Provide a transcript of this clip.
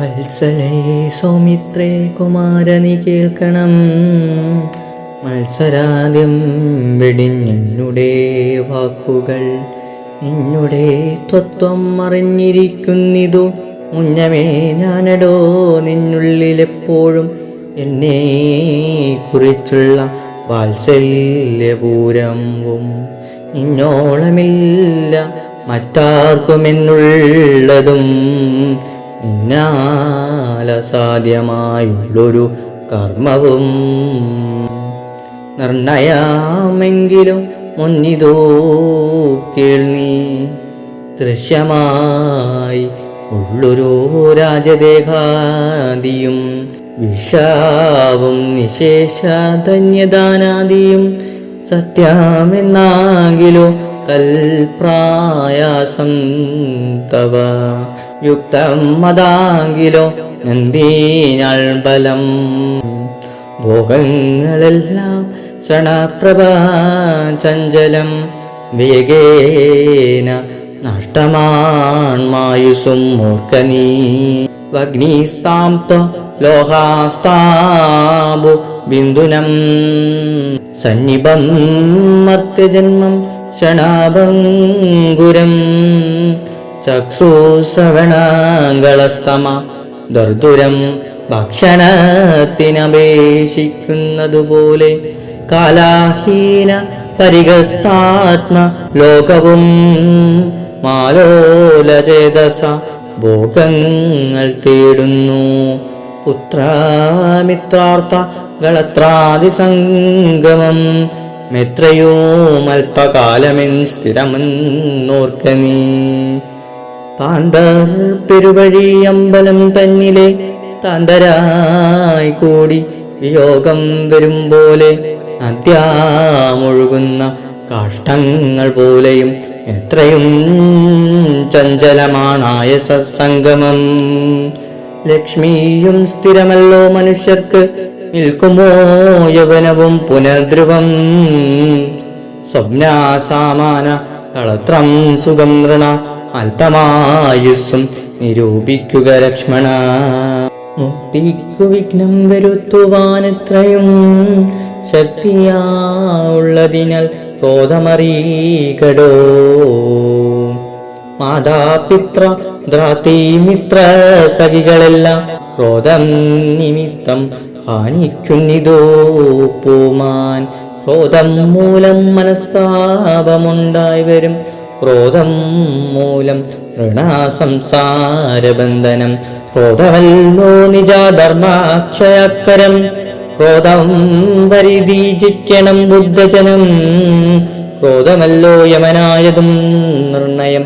വത്സലേ സൗമിത്രേ കുമാരനി കേൾക്കണം. മത്സരാദ്യം വെടിഞ്ഞെന്നുടെ വാക്കുകൾ. നിന്നുടെ തത്വം അറിഞ്ഞിരിക്കുന്നിതു. മുന്നമേ ഞാനടോ നിന്നുള്ളിലെപ്പോഴും. എന്നെ കുറിച്ചുള്ള വാത്സല്യപൂരവും നിന്നോളമില്ല. മറ്റാർക്കുമെന്നുള്ളതും നിന്നാലസാധ്യമായുള്ളൊരു കർമ്മവും നിർണയാമെങ്കിലും മുന്നിതോ കേൾനീ ദൃശ്യമായി ഉള്ളൊരു രാജദേഹാദിയും വിഷാവും നിശേഷധന്യദാനാദിയും സത്യമെന്നാകിലോ തൽപ്രായാസം തവ. യുക്തം മതാങ്കിലോ നന്ദീനാൾ ബലം. ഭോഗങ്ങളെല്ലാം ക്ഷണപ്രഭ ചഞ്ചലം. വേഗേന നഷ്ടമാൺമായുസും മൂർഖനീ. വഗ്നിസ്താം ലോഹാസ്താബു ബിന്ദുനം. സന്നിപം മർത്യജന്മം ക്ഷണാഭംഗുരം ചക്ഷുശ്രവണാങ്കളസ്തമ ദർദുരം ഭക്ഷണത്തിനപേക്ഷിക്കുന്നതുപോലെ കാലാഹീന പരിഗസ്താത്മ ലോകവും മാലോലചേതസ ഭോഗങ്ങൾ തേടുന്നു. പുത്രാമിത്രാർത്ഥ കളത്രാദി അല്പകാലമെൻ സ്ഥിരമെന്നോർക്ക നീ. പാന്തർ പെരുവഴി അമ്പലം തന്നിലെ താന്തരായി കൂടി വിയോഗം വരും പോലെ നദ്യാമൊഴുകുന്ന കാഷ്ടങ്ങൾ പോലെയും എത്രയും ചഞ്ചലമാണായ സത്സംഗമം. ലക്ഷ്മിയും സ്ഥിരമല്ലോ മനുഷ്യർക്ക് നിൽക്കുമോ യവനവും പുനർധ്രുവം? സ്വപ്നാസാമാന കളത്രം സുഖം നൃണ അല്പമായുസ്സും നിരൂപിക്കുക ലക്ഷ്മണ. മുക്തിക്കു വിഘ്നം വരുത്തുവാനെത്രയും ശക്തിയാവുള്ളതിനാൽ ക്രോധമറികടോ മാതാപിത്ര ദ്രാതീമിത്ര സഖികളെല്ലാം ക്രോധം നിമിത്തം ഹാനിക്കുന്നിതോ പൂമാൻ. ക്രോധം മൂലം മനസ്താപമുണ്ടായി വരും ക്രോധം മൂലം ഋണാസംസാരബന്ധനം ക്രോധമല്ലോ നിജാധർമാക്ഷയക്കരം. ക്രോധം പരിധീജിക്കണം ബുദ്ധജനം. ക്രോധമല്ലോ യമനായതും നിർണയം.